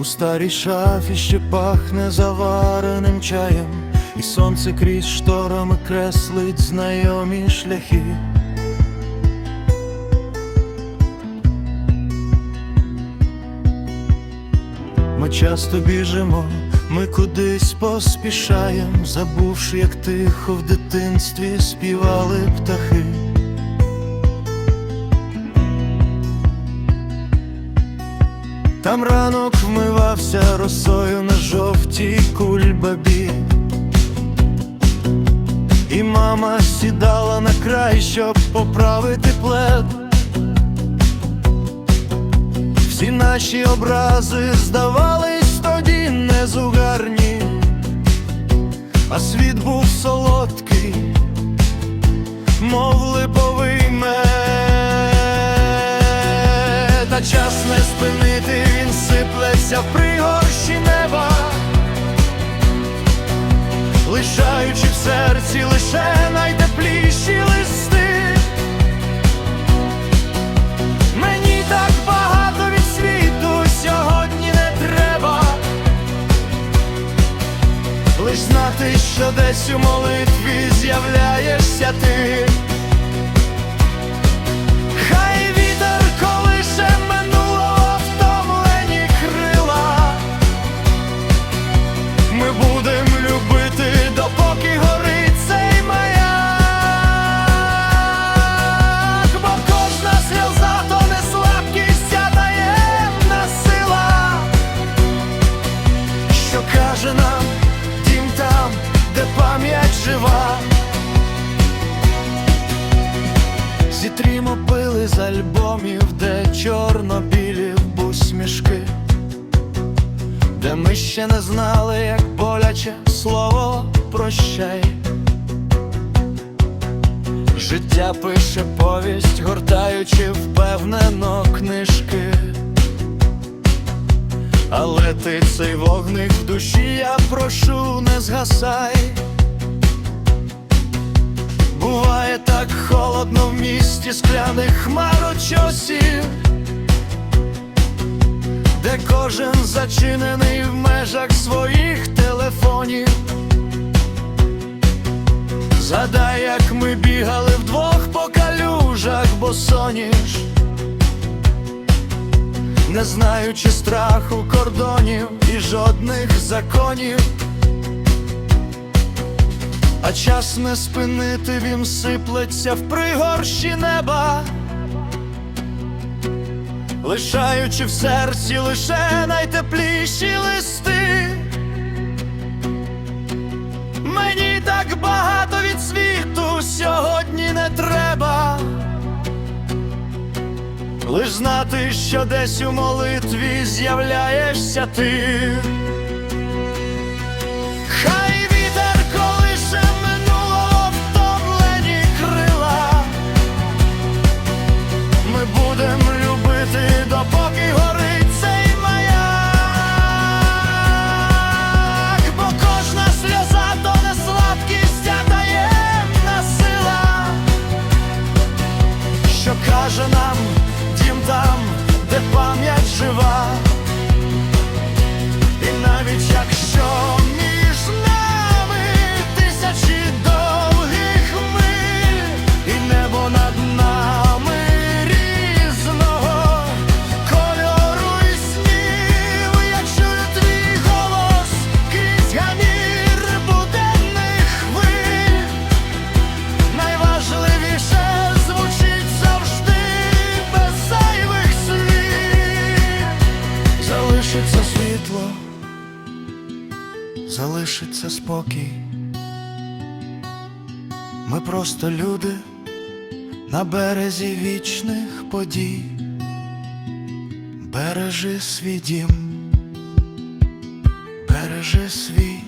У старій шафі ще пахне завареним чаєм, і сонце крізь шторами креслить знайомі шляхи. Ми часто біжимо, ми кудись поспішаєм, забувши, як тихо в дитинстві співали птахи. Там ранок вмивався росою на жовтій кульбабі. І мама сідала на край, щоб поправити плед. Всі наші образи здавались тоді незугарні, а світ був солодкий, мов липовий мед. Та час не спинити, він сиплеться в серці лише найтепліші листи. Мені так багато від світу сьогодні не треба. Лиш знати, що десь у молитві з'являєшся ти. Жива. Зітрімо пили з альбомів, де чорно-білі усмішки, де ми ще не знали, як боляче слово прощай. Життя пише повість, гортаючи впевнено книжки. Але ти цей вогник в душі, я прошу, не згасай. Так холодно в місті скляних хмарочосів, де кожен зачинений в межах своїх телефонів. Згадай, як ми бігали вдвох по калюжах, босоніж, не знаючи страху кордонів і жодних законів. А час не спинити, він сиплеться в пригорщі неба, лишаючи в серці лише найтепліші листи. Мені так багато від світу сьогодні не треба. Лиш знати, що десь у молитві з'являєшся ти. Залишиться спокій. Ми просто люди на березі вічних подій. Бережи свій дім, бережи свій